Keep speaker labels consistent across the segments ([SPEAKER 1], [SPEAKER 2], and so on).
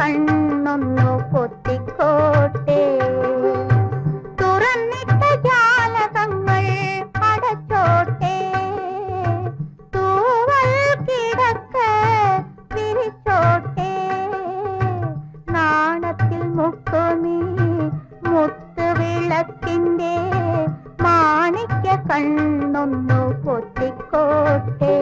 [SPEAKER 1] കണ്ണൊന്നു പൊത്തിക്കോട്ടെ. തുറന്നിട്ട ജാലകങ്ങൾ അടച്ചോട്ടെ. തൂവൽ കിടക്ക വിരിച്ചോട്ടെ. നാണത്തിൽ മുക്കുമീ മുത്തുവിളക്കിന്റെ മാണിക്യ കണ്ണൊന്നു പൊത്തിക്കോട്ടെ.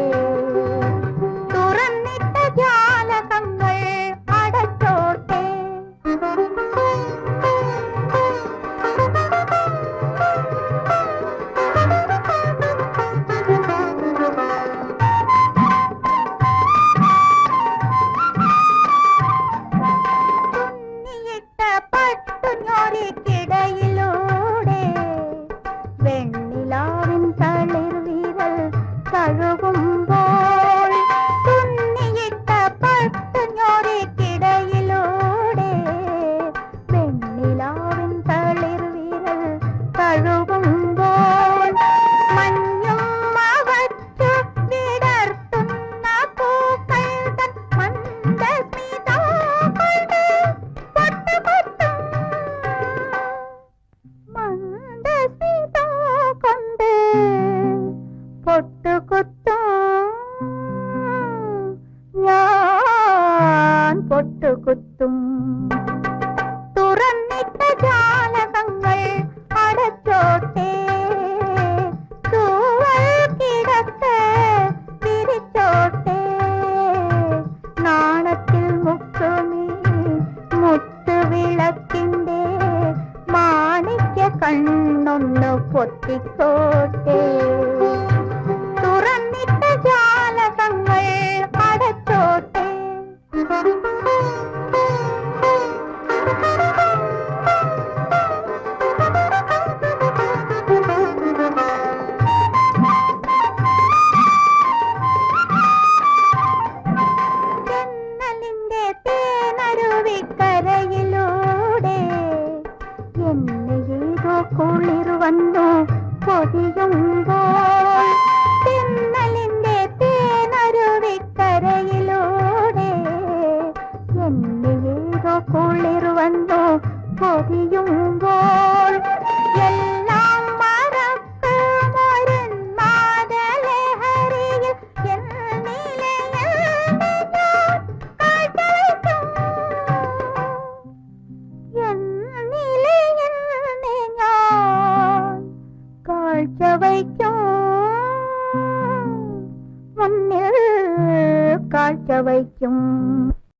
[SPEAKER 1] പൊട്ടുകുത്തും. ഞാൻ പൊട്ടുകുത്തും. തുറന്നിട്ട ജാലകങ്ങൾ അടച്ചോട്ടെ. തൂവൽ കിടക്ക് വിരിച്ചോട്ടെ. നാണത്തിൽ മുക്കുമീ മുത്തുവിളക്കിന്റെ മാണിക്യ കണ്ണൊന്നു പൊത്തിക്കോട്ടെ. വന്നു പൊതിയുമ്പോൾ തിന്നലിന്റെ തേനരുവിക്കരയിലൂടെ എന്നെ ഏതോ കുളിർ വന്നു പൊതിയുമ്പോൾ வண்ணில் காய்ச்ச வைக்கும்.